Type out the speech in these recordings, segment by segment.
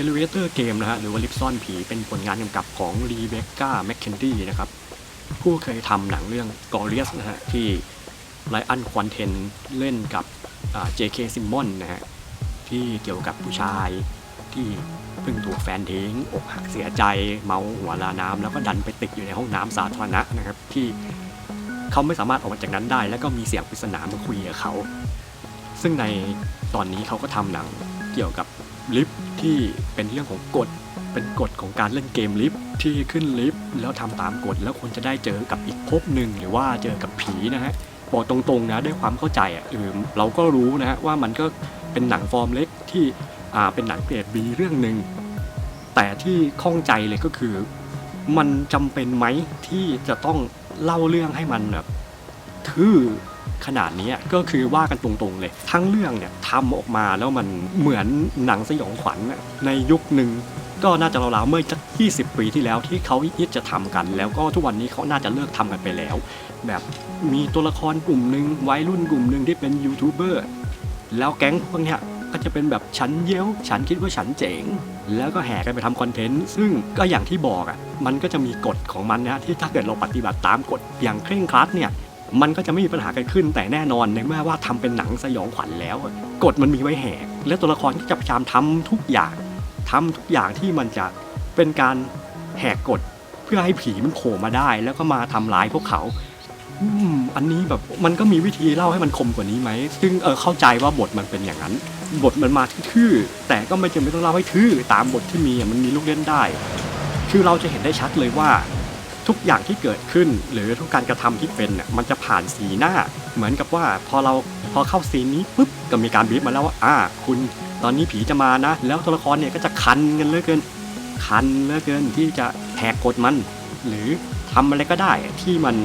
Elevator Game นะฮะหรือว่าลิฟซ่อนผีเป็นผลงานกำกับของรีเบคก้าแมคเคนดี้นะครับ ผู้เคยทำหนังเรื่อง g o r i o u s นะฮะ ที่ไลอันควอนเทนเล่นกับอ่า JK ซิมมอนนะฮะ ที่เกี่ยวกับผู้ชายที่เพิ่งถูกแฟนทิ้งอกหักเสียใจ เมาหัวลาน้ำแล้วก็ดันไปติดอยู่ในห้องน้ำสาธารณะนะครับ ที่เขาไม่สามารถออกมาจากนั้นได้ แล้วก็มีเสียงปริศนามาคุยกับเขา ซึ่งในตอนนี้เขาก็ทำหนังเกี่ยวกับ ลิฟที่เป็นเรื่องของกฎเป็นกฎของการเล่นเกมลิฟที่ขึ้นลิฟแล้วทำตามกฎแล้วคนจะได้เจอกับอีกภพหนึ่งหรือว่าเจอกับผีนะฮะบอกตรงๆนะด้วยความเข้าใจอะเออเราก็รู้นะฮะว่ามันก็เป็นหนังฟอร์มเล็กที่อ่าเป็นหนังเกรดบีเรื่องหนึ่งแต่ที่ข้องใจเลยก็คือ มันจำเป็นไหมที่จะต้องเล่าเรื่องให้มันแบบทื่อ ขนาดนี้ก็คือว่ากันตรงๆเลย ทั้งเรื่องเนี่ยทำออกมาแล้วมันเหมือนหนังสยองขวัญในยุคหนึ่งก็น่าจะราวๆเมื่อสัก20 ปีที่แล้วที่เขาคิดจะทำกัน แล้วก็ทุกวันนี้เขาน่าจะเลิกทำกันไปแล้ว แบบมีตัวละครกลุ่มหนึ่งวัยรุ่นกลุ่มหนึ่งที่เป็นยูทูบเบอร์แล้วแก๊งพวกเนี้ยก็จะเป็นแบบฉันเย้ยวฉันคิดว่าฉันเจ๋ง แล้วก็แห่กันไปทำคอนเทนต์ ซึ่งก็อย่างที่บอกอะมันก็จะมีกฎของมันนะที่ถ้าเกิดเราปฏิบัติตามกฎอย่างเคร่งครัดเนี่ย มันก็จะไม่มีปัญหากันขึ้น แต่แน่นอนในเมื่อว่าทำเป็นหนังสยองขวัญแล้วกฎมันมีไว้แหก และตัวละครก็จะพยายามทำทุกอย่างทำทุกอย่างที่มันจะเป็นการแหกกฎเพื่อให้ผีมันโผล่มาได้ แล้วก็มาทำร้ายพวกเขาอืมอันนี้แบบมันก็มีวิธีเล่าให้มันคมกว่านี้ไหม ซึ่งเออเข้าใจว่าบทมันเป็นอย่างนั้น บทมันมาทื่อแต่ก็ไม่จำเป็นต้องเล่าให้ทื่อตามบทที่มีมันมีลูกเล่นได้ คือเราจะเห็นได้ชัดเลยว่า ทุกอย่างที่เกิดขึ้นหรือทุกการกระทำที่เป็นเนี่ยมันจะผ่านสีหน้า เหมือนกับว่าพอเราพอเข้าซีนนี้ปุ๊บก็มีการบีบมาแล้วว่าอ่า คุณตอนนี้ผีจะมานะ แล้วตัวละครเนี่ยก็จะคันกันเหลือเกิน คันเหลือเกินที่จะแหกกฎมัน หรือทำอะไรก็ได้ที่มัน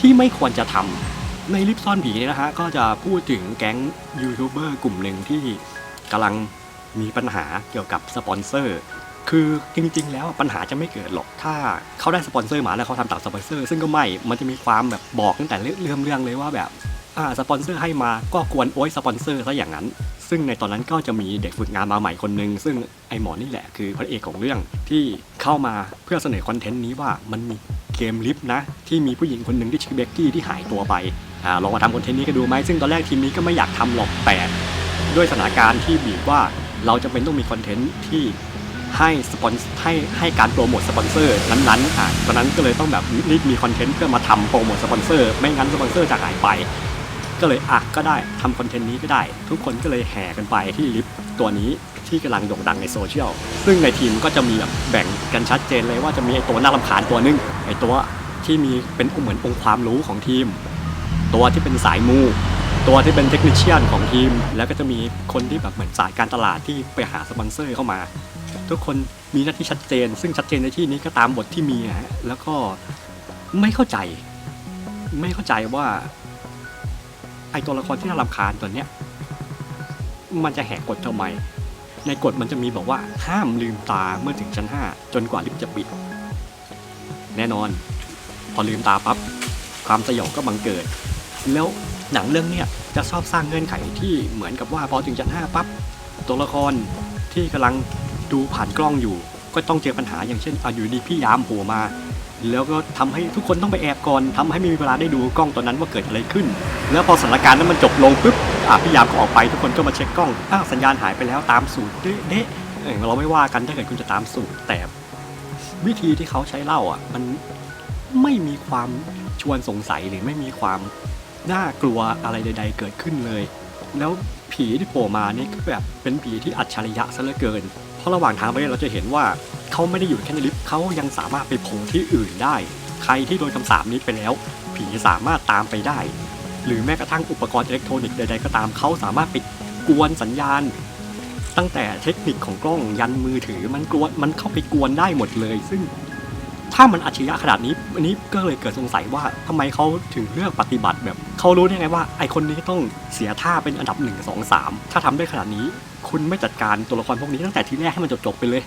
ที่ไม่ควรจะทำในลิฟซ่อนผีเนี่ยนะฮะก็จะพูดถึงแก๊งยูทูบเบอร์กลุ่มหนึ่งที่กำลังมีปัญหาเกี่ยวกับสปอนเซอร์ คือจริงๆ แล้วปัญหาจะไม่เกิดหรอก ถ้าเขาได้สปอนเซอร์มาแล้วเขาทำตามสปอนเซอร์ ซึ่งก็ไม่ มันจะมีความแบบบอกตั้งแต่เรื่องเรื่องเลยว่าแบบอ่าสปอนเซอร์ให้มาก็ควรโอ้ยสปอนเซอร์ซะอย่างนั้น ซึ่งในตอนนั้นก็จะมีเด็กฝึกงานมาใหม่คนหนึ่งซึ่งไอหมอนี่แหละคือพระเอกของเรื่องที่เข้ามาเพื่อเสนอคอนเทนต์นี้ว่ามันมีเกมลิฟต์นะ ที่มีผู้หญิงคนหนึ่งที่ชื่อเบกกี้ที่หายตัวไปอ่าลองมาทำคอนเทนต์นี้กันดูไหมซึ่งตอนแรกทีมนี้ก็ไม่อยากทำหรอกแต่ด้วยสถานการณ์ที่บีบว่าเราจะเป็นต้องมีคอนเทนต์ที่ ให้สปอนให้ให้การโปรโมทสปอนเซอร์นั้นๆอะตอนนั้นก็เลยต้องแบบรีบมีคอนเทนต์เพื่อมาทำโปรโมทสปอนเซอร์ไม่งั้นสปอนเซอร์จะหายไป ก็เลยอะก็ได้ทำคอนเทนต์นี้ก็ได้ ทุกคนก็เลยแห่กันไปที่ลิฟต์ตัวนี้ที่กำลังโด่งดังในโซเชียล ซึ่งในทีมก็จะมีแบบแบ่งกันชัดเจนเลยว่าจะมีไอตัวน่ารำคาญตัวหนึงไอตัวที่มีเป็นเหมือนองค์ความรู้ของทีม ตัวที่เป็นสายมูตัวที่เป็นเทคนิชเชียนของทีม แล้วก็จะมีคนที่แบบเหมือนสายการตลาดที่ไปหาสปอนเซอร์เข้ามา ทุกคนมีหน้าที่ชัดเจน ซึ่งชัดเจนในที่นี้ก็ตามบทที่มีฮะแล้วก็ไม่เข้าใจ ไม่เข้าใจว่า ไอตัวละครที่น่ารำคาญตัวเนี้ย มันจะแหกกฎทำไม ในกฎมันจะมีบอกว่าห้ามลืมตาเมื่อถึงชั้น 5 จนกว่าลิฟต์จะปิด แน่นอน พอลืมตาปั๊บความสยองก็บังเกิด แล้วหนังเรื่องเนี้ยจะชอบสร้างเงื่อนไขที่เหมือนกับว่าพอถึงชั้น5ปั๊บตัวละครที่กำลัง ดูผ่านกล้องอยู่ ก็ต้องเจอปัญหาอย่างเช่นออยู่ดีพี่ยามโผล่มา แล้วก็ทำให้ทุกคนต้องไปแอบก่อนทำให้ไม่มีเวลาได้ดูกล้องตอนนั้นว่าเกิดอะไรขึ้น แล้วพอสถานการณ์นั้นมันจบลงปุ๊บอะพี่ยามก็ออกไปทุกคนก็มาเช็คกล้องอ้าวสัญญาณหายไปแล้วตามสูตรเด๊ะเด๊ะเออเราไม่ว่ากันถ้าเกิดคุณจะตามสูตรแต่วิธีที่เขาใช้เล่าอะ มันไม่มีความชวนสงสัยหรือไม่มีความน่ากลัวอะไรใด ๆ เกิดขึ้นเลย แล้วผีที่โผล่มานี่ก็แบบเป็นผีที่อัจฉริยะซะเหลือเกิน เพราะระหว่างทางไปเราจะเห็นว่าเขาไม่ได้อยู่แค่ในลิฟต์เขายังสามารถไปโผล่ที่อื่นได้ ใครที่โดนคำสาปนี้ไปแล้ว ผีสามารถตามไปได้ หรือแม้กระทั่งอุปกรณ์อิเล็กทรอนิกส์ใดๆก็ตามเขาสามารถไปกวนสัญญาณ ตั้งแต่เทคนิคของกล้องยันมือถือมันกวนมันเข้าไปกวนได้หมดเลย ซึ่ง ถ้ามันอัจฉริยะขนาดนี้อันนี้ก็เลยเกิดสงสัยว่าทำไมเขาถึงเลือกปฏิบัติแบบเขารู้ได้ไงว่าไอคนนี้ต้องเสียท่าเป็นอันดับหนึ่งสองสามถ้าทำได้ขนาดนี้ คุณไม่จัดการตัวละครพวกนี้ตั้งแต่ทีแรกให้มันจบๆไปเลย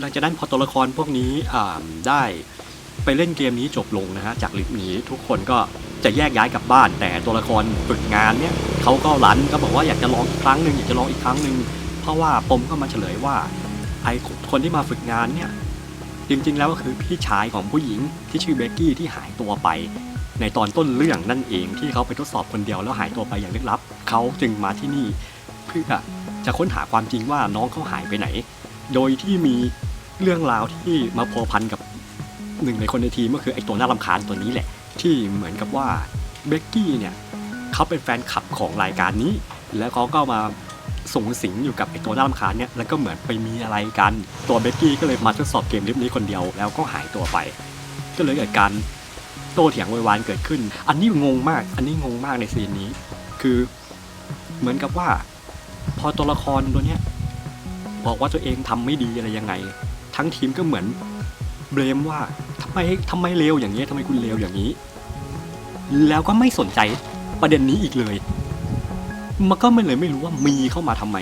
หลังจากนั้นพอตัวละครพวกนี้ได้ไปเล่นเกมนี้จบลงนะฮะจากลิฟนี้ทุกคนก็ จะแยกย้ายกลับบ้าน แต่ตัวละครฝึกงานเนี่ยเขาก็รันก็บอกว่าอยากจะลองอีกครั้งหนึ่งอยากจะลองอีกครั้งหนึ่งเพราะว่าปมก็มาเฉลยว่าไอคนที่มาฝึกงานเนี่ยจริงๆแล้วก็คือพี่ชายของผู้หญิงที่ชื่อเบกกี้ที่หายตัวไป ในตอนต้นเรื่องนั่นเองที่เขาไปทดสอบคนเดียวแล้วหายตัวไปอย่างลึกลับเขาจึงมาที่นี่ เพื่อจะค้นหาความจริงว่าน้องเขาหายไปไหน โดยที่มีเรื่องราวที่มาพัวพันกับหนึ่งในคนในทีมก็คือไอตัวน่ารำคาญตัวนี้แหละ ที่เหมือนกับว่าเบกกี้เนี่ยเขาเป็นแฟนคลับของรายการนี้ แล้วเขาก็มาส่งสิงอยู่กับไอตัวน่ารำคาญเนี่ยแล้วก็เหมือนไปมีอะไรกัน ตัวเบกกี้ก็เลยมาทดสอบเกมลิฟนี้คนเดียวแล้วก็หายตัวไป ก็เลยเกิดการโต้เถียงโวยวายเกิดขึ้น อันนี้งงมาก อันนี้งงมากในซีนนี้ คือเหมือนกับว่า พอตัวละครตัวเนี้ยบอกว่าตัวเองทำไม่ดีอะไรยังไง ทั้งทีมก็เหมือนเบรมว่า มทำไมเลวอย่างนี้ทำไมคุณเลวอย่างนี้ แล้วก็ไม่สนใจประเด็นนี้อีกเลย มันก็ไม่เลยไม่รู้ว่ามีเข้ามาทำไม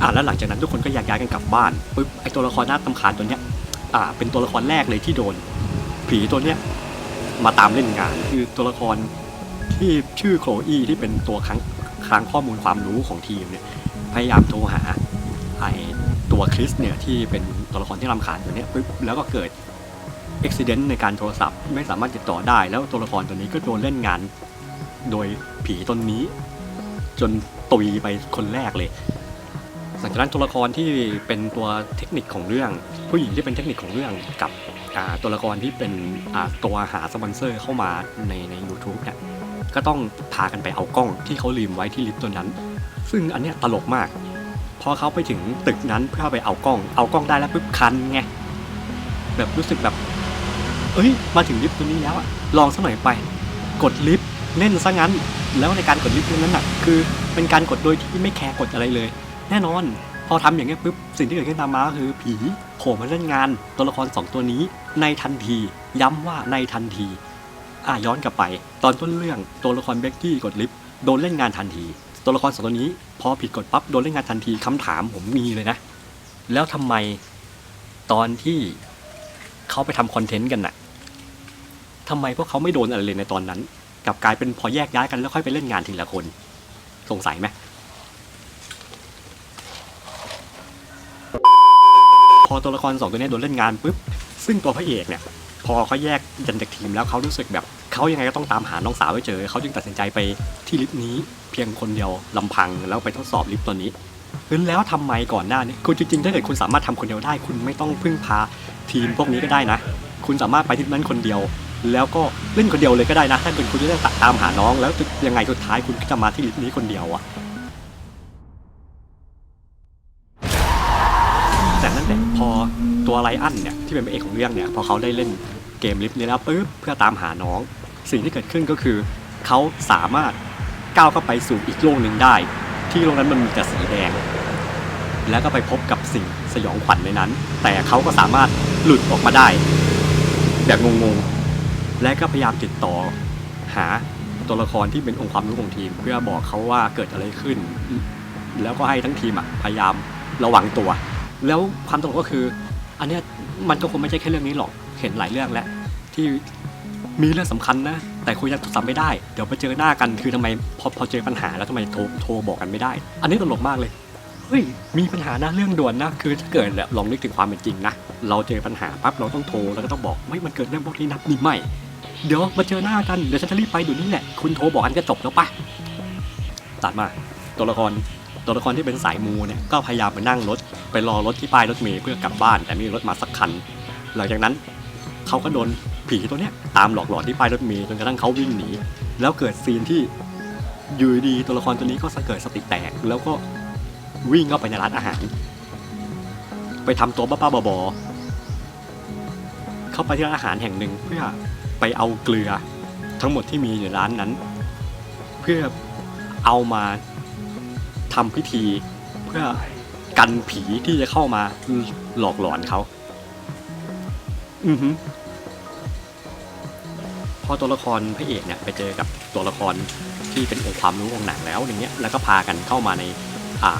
อ่าแล้วหลังจากนั้นทุกคนก็แยกย้ายกันกลับบ้านปุ๊บไอตัวละครน่าตำคาญตัวเนี้ย อ่า เป็นตัวละครแรกเลยที่โดน ผีตัวเนี้ยมาตามเล่นงานคือตัวละครที่ชื่อโคลอีที่เป็นตัวครั้งครั้งข้อมูลความรู้ของทีมเนี่ย พยายามโทรหาไอตัวคริสเนี่ยที่เป็นตัวละครที่รำคาญตัวเนี้ยปุ๊บแล้วก็เกิด อุบิเหตุในการโทรศัพท์ ไม่สามารถติดต่อได้ แล้วตัวละครตัวนี้ก็โดนเล่นงาน โดยผีตนนี้ จนตุยไปคนแรกเลยหลังจากนั้นตัวละครที่เป็นตัวเทคนิคของเรื่อง ผู้หญิงที่เป็นเทคนิคของเรื่องกับตัวละครที่เป็นตัวหาสปอนเซอร์เข้ามาในใน u t u b e เนี่ยก็ต้องพากันไปเอากล้องที่เขาลืมไว้ที่ลิฟต์ตัวนั้น ซึ่งอันเนี้ยตลกมากพอเขาไปถึงตึกนั้นเพื่อไปเอากล้อง เอากล้องได้แล้วปุ๊บคันไงแบบรู้สึกแบบ เอ้ย มาถึงลิฟต์ตัวนี้แล้วอะลองสักหน่อยไป กดลิฟต์เล่นซะงั้น แล้วในการกดลิฟต์นั้นน่ะคือเป็นการกดโดยที่ไม่แคร์กดอะไรเลย แน่นอน พอทำอย่างเงี้ยปุ๊บสิ่งที่เกิดขึ้นตามมาคือผีโผล่มาเล่นงานตัวละครสองตัวนี้ในทันที ย้ำว่าในทันทีอะย้อนกลับไป ตอนต้นเรื่องตัวละครเบกกี้กดลิฟต์โดนเล่นงานทันที ตัวละครสองตัวนี้ พอผิดกฎปั๊บโดนเล่นงานทันทีคำถามผมมีเลยนะ แล้วทำไมตอนที่เขาไปทำคอนเทนต์กันน่ะ ทำไมพวกเขาไม่โดนอะไรเลยในตอนนั้นกลับกลายเป็นพอแยกย้ายกันแล้วค่อยไปเล่นงานทีละคน สงสัยไหมพอตัวละครสองตัวนี้โดนเล่นงานปุ๊บซึ่งตัวพระเอกเนี่ย พอเขาแยกยันจากทีมแล้วเขารู้สึกแบบเขายังไงก็ต้องตามหาน้องสาวให้เจอเขาจึงตัดสินใจไปที่ลิฟต์นี้ เพียงคนเดียวลำพังแล้วไปทดสอบลิฟต์ตัวนี้แล้วทำไมก่อนหน้านี้คุณจริงๆถ้าเกิดคุณสามารถทำคนเดียวได้ คุณไม่ต้องพึ่งพาทีมพวกนี้ก็ได้นะ คุณสามารถไปที่นั้นคนเดียว แล้วก็เล่นคนเดียวเลยก็ได้นะถ้าเป็นคุณจะได้ตามหาน้อง แล้วยังไงสุดท้ายคุณก็จะมาที่ลิฟต์นี้คนเดียวอะแต่นั่นแหละพอตัวไลอันเนี่ยที่เป็นพระเอกของเรื่องเนี่ยพอเขาได้เล่นเกมลิฟต์นี้แล้วปุ๊บเพื่อตามหาน้อง สิ่งที่เกิดขึ้นก็คือ เขาสามารถก้าวเข้าไปสู่อีกโลกหนึ่งได้ ที่โลกนั้นมันมีแต่สีแดง แล้วก็ไปพบกับสิ่งสยองขวัญในนั้น แต่เขาก็สามารถหลุดออกมาได้ แบบงงๆ และก็พยายามติดต่อหาตัวละครที่เป็นองค์ความรู้ของทีม เพื่อบอกเขาว่าเกิดอะไรขึ้น แล้วก็ให้ทั้งทีมอะพยายามระวังตัว แล้วความตลกก็คือ อันเนี้ยมันก็คงไม่ใช่แค่เรื่องนี้หรอกเห็นหลายเรื่องแล้วที่มีเรื่องสำคัญนะแต่คุยกันโทรศัพท์ไม่ได้เดี๋ยวไปเจอหน้ากันคือทำไมพอพอเจอปัญหาแล้วทำไมโทรโทรบอกกันไม่ได้ อันนี้ตลกมากเลยเฮ้ยมีปัญหานะเรื่องด่วนนะคือถ้าเกิดลองนึกถึงความเป็นจริงนะเราเจอปัญหาปั๊บเราต้องโทรแล้วก็ต้องบอกไม่มันเกิดเรื่องพวกนี้นับนี่ไม่ เดี๋ยวมาเจอหน้ากัน เดี๋ยวฉันจะรีบไปเดูนี่แหละ คุณโทรบอกกันก็จบแล้วปะตัดมา ตัวละคร ตัวละครที่เป็นสายมูเนี่ย ก็พยายามไปนั่งรถ ไปรอรถที่ป้ายรถเมล์เพื่อกลับบ้าน แต่ไม่มีรถมาสักคัน หลังจากนั้นเขาก็โดนผีตัวเนี้ยตามหลอกหลอนที่ป้ายรถเมล์จนกระทั่งเขาวิ่งหนี แล้วเกิดซีนที่อยู่ดีตัวละครตัวนี้ก็เกิดสติแตก แล้วก็วิ่งเข้าไปในร้านอาหาร ไปทำตัวบ้าๆบอๆเข้าไปที่ร้านอาหารแห่งหนึ่งเพื่อ ไปเอาเกลือทั้งหมดที่มีในร้านนั้น เพื่อเอามาทำพิธีเพื่อกันผีที่จะเข้ามาหลอกหลอนเขา อือฮึพอตัวละครพระเอกเนี่ยไปเจอกับตัวละครที่เป็นองค์ความรู้ของหนังแล้วอย่างเงี้ยแล้วก็พากันเข้ามาในอ่า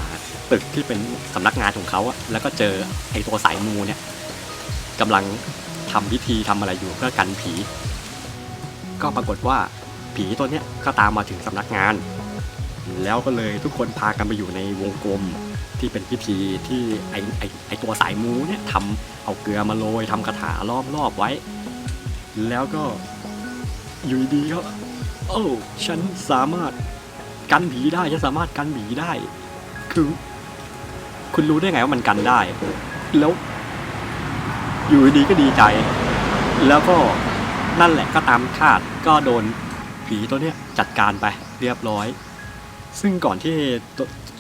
ตึกที่เป็นสำนักงานของเขาอะแล้วก็เจอไอ้ตัวสายมูเนี่ยกำลังทำพิธีทำอะไรอยู่เพื่อกันผี ก็ปรากฏว่าผีตัวเนี้ยก็ตามมาถึงสำนักงาน แล้วก็เลยทุกคนพากันไปอยู่ในวงกลมที่เป็นพิธีที่ไอไอไอตัวสายมูเนี่ยทำเอาเกลือมาโรยทำคาถาล้อมรอบไว้ แล้วก็อยู่ดีๆก็โอ้ฉันสามารถกันผีได้ฉันสามารถกันผีได้ คือ คุณรู้ได้ไงว่ามันกันได้ แล้ว อยู่ดีๆก็ดีใจ แล้วก็ นั่นแหละก็ตามคาดก็โดนผีตัวเนี้ยจัดการไปเรียบร้อย ซึ่งก่อนที่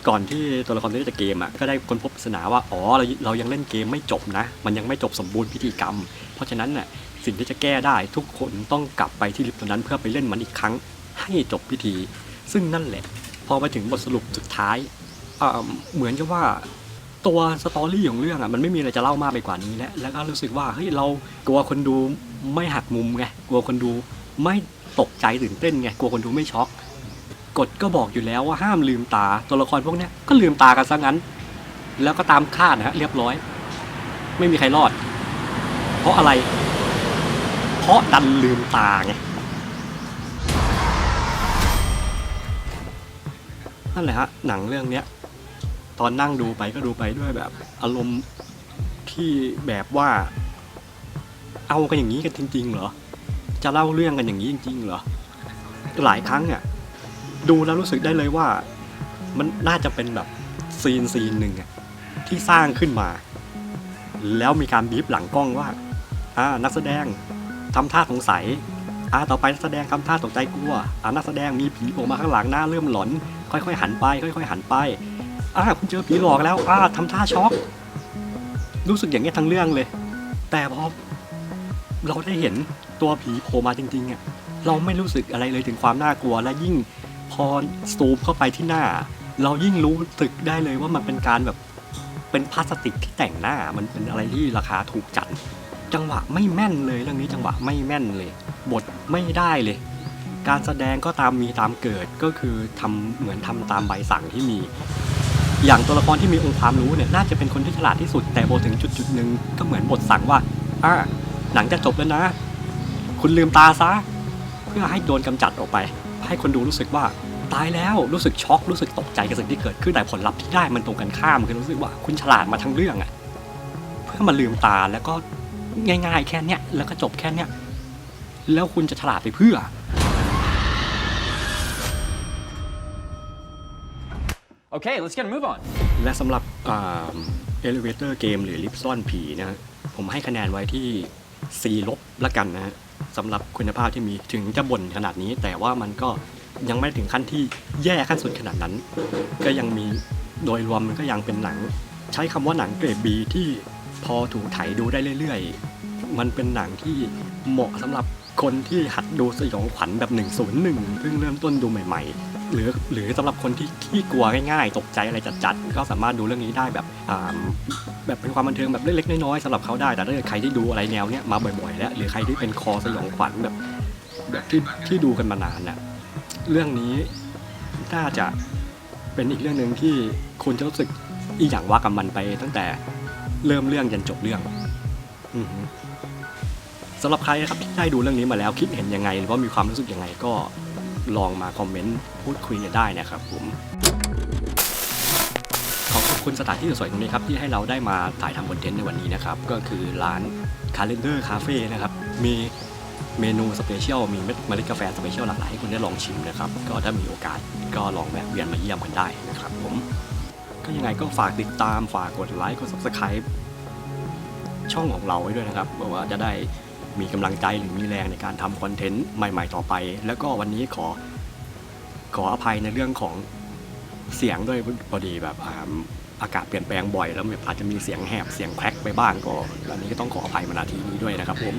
ก่อนที่ตัวละครตัวนี้จะเกมอะก็ได้ค้นพบปริศนาว่าอ๋อเราเรายังเล่นเกมไม่จบนะ มันยังไม่จบสมบูรณ์พิธีกรรม เพราะฉะนั้นน่ะสิ่งที่จะแก้ได้ทุกคนต้องกลับไปที่ลิฟต์ตัวนั้นเพื่อไปเล่นมันอีกครั้งให้จบพิธี ซึ่งนั่นแหละ พอไปถึงบทสรุปสุดท้ายอ่าเหมือนกับว่า ตัวสตอรี่ของเรื่องอะมันไม่มีอะไรจะเล่ามากไปกว่านี้แล้วแล้วก็รู้สึกว่าเฮ้ยเรากลัวคนดูไม่หักมุมไงกลัวคนดูไม่ตกใจตื่นเต้นไงกลัวคนดูไม่ช็อกกฎก็บอกอยู่แล้วว่าห้ามลืมตาตัวละครพวกนี้ก็ลืมตากันซะงั้น แล้วก็ตามคาดนะฮะเรียบร้อย ไม่มีใครรอด เพราะอะไร เพราะดันลืมตาไงนั่นแหละฮะหนังเรื่องเนี้ย ตอนนั่งดูไปก็ดูไปด้วยแบบ อารมณ์ที่แบบว่า เอากันอย่างนี้กันจริง ๆ เหรอ จะเล่าเรื่องกันอย่างนี้จริง ๆ เหรอ หลายครั้งอะดูแล้วรู้สึกได้เลยว่า มันน่าจะเป็นแบบซีนซีนหนึ่งอะที่สร้างขึ้นมา แล้วมีการบีบหลังกล้องว่าอ่านักแสดงทำท่าสงสัยอ่าต่อไปนักแสดงทำท่าตกใจกลัวอ่านักแสดงมีผีโผล่มาข้างหลังหน้าเริ่มหลอน ค่อยๆหันไป ค่อย ๆ หันไป อ่าคุณเจอผีหลอกแล้วอ่าทำท่าช็อก รู้สึกอย่างเงี้ยทั้งเรื่องเลย แต่พอเราได้เห็นตัวผีโผล่มาจริงๆอะเราไม่รู้สึกอะไรเลยถึงความน่ากลัวและยิ่งพอซูมเข้าไปที่หน้า เรายิ่งรู้สึกได้เลยว่ามันเป็นการแบบเป็นพลาสติกที่แต่งหน้ามันเป็นอะไรที่ราคาถูกจัด จังหวะไม่แม่นเลยเรื่องนี้จังหวะไม่แม่นเลย บทไม่ได้เลย การแสดงก็ตามมีตามเกิดก็คือทำเหมือนทำตามใบสั่งที่มี อย่างตัวละครที่มีองค์ความรู้เนี่ยน่าจะเป็นคนที่ฉลาดที่สุด แต่พอถึงจุดจุดหนึ่งก็เหมือนบทสั่งว่าอ่าหนังจะจบแล้วนะ คุณลืมตาซะ เพื่อให้โดนกำจัดออกไป ให้คนดูรู้สึกว่าตายแล้วรู้สึกช็อกรู้สึกตกใจกับสิ่งที่เกิดขึ้นแต่ผลลัพธ์ที่ได้มันตรงกันข้ามคือรู้สึกว่าคุณฉลาดมาทั้งเรื่องอะเพื่อมาลืมตาแล้วก็ง่าย ๆ แค่เนี้ยแล้วก็จบแค่เนี้ยแล้วคุณจะฉลาดไปเพื่อ Okay, let's get a move on. และสำหรับเอลิเวเตอร์เกมหรือลิฟซ่อนผีนะฮะผมให้คะแนนไว้ที่ 4 ลบละกันนะฮะสำหรับคุณภาพที่มีถึงจะบ่นขนาดนี้ แต่ว่ามันก็ยังไม่ถึงขั้นที่แย่ขั้นสุดขนาดนั้น ก็ยังมีโดยรวมมันก็ยังเป็นหนัง ใช้คำว่าหนังเกรดบีที่พอถูกไถดูได้เรื่อยๆ มันเป็นหนังที่เหมาะสำหรับคนที่หัดดูสยองขวัญแบบ 101 เพิ่งเริ่มต้นดูใหม่ๆ หรือหรือสำหรับคนที่ขี้กลัวง่ายๆ ตกใจอะไรจัดๆก็สามารถดูเรื่องนี้ได้แบบอ่าแบบเป็นความบันเทิงแบบเล็กๆน้อยๆสำหรับเขาได้แต่ถ้าเกิดใครที่ดูอะไรแนวเนี้ยมาบ่อยๆ แล้วหรือใครที่เป็นคอสยองขวัญแบบแบบที่ที่ดูกันมานานน่ะเรื่องนี้น่าจะเป็นอีกเรื่องหนึ่งที่คุณจะรู้สึกอีกอย่างว่ากับมันไปตั้งแต่เริ่มเรื่องยันจบเรื่องอสำหรับใครนะครับที่ได้ดูเรื่องนี้มาแล้วคิดเห็นยังไงหรือว่ามีความรู้สึกยังไงก็ ลองมาคอมเมนต์พูดคุยกันได้นะครับผมขอขอบคุณสถานที่สวยๆตรงนี้ครับที่ให้เราได้มาถ่ายทำคอนเทนต์ในวันนี้นะครับก็คือร้าน Calendar Cafe นะครับมีเมนูสเปเชียลมีเม็ดเมล็ดกาแฟสเปเชียลหลากหลายให้คุณได้ลองชิมนะครับก็ถ้ามีโอกาสก็ลองแวะเวียนมาเยี่ยมกันได้นะครับผมก็ยังไงก็ฝากติดตามฝากกดไลค์กด subscribe ช่องของเราไว้ด้วยนะครับเพราะว่าจะได้ มีกำลังใจหรือมีแรงในการทำคอนเทนต์ใหม่ ๆ ต่อไป แล้วก็วันนี้ขอขออภัยในเรื่องของเสียงด้วยพอดีแบบอากาศเปลี่ยนแปลงบ่อยแล้วอาจจะมีเสียงแหบเสียงแครกไปบ้างก็อันนี้ก็ต้องขออภัยมาณทีนี้ด้วยนะครับผม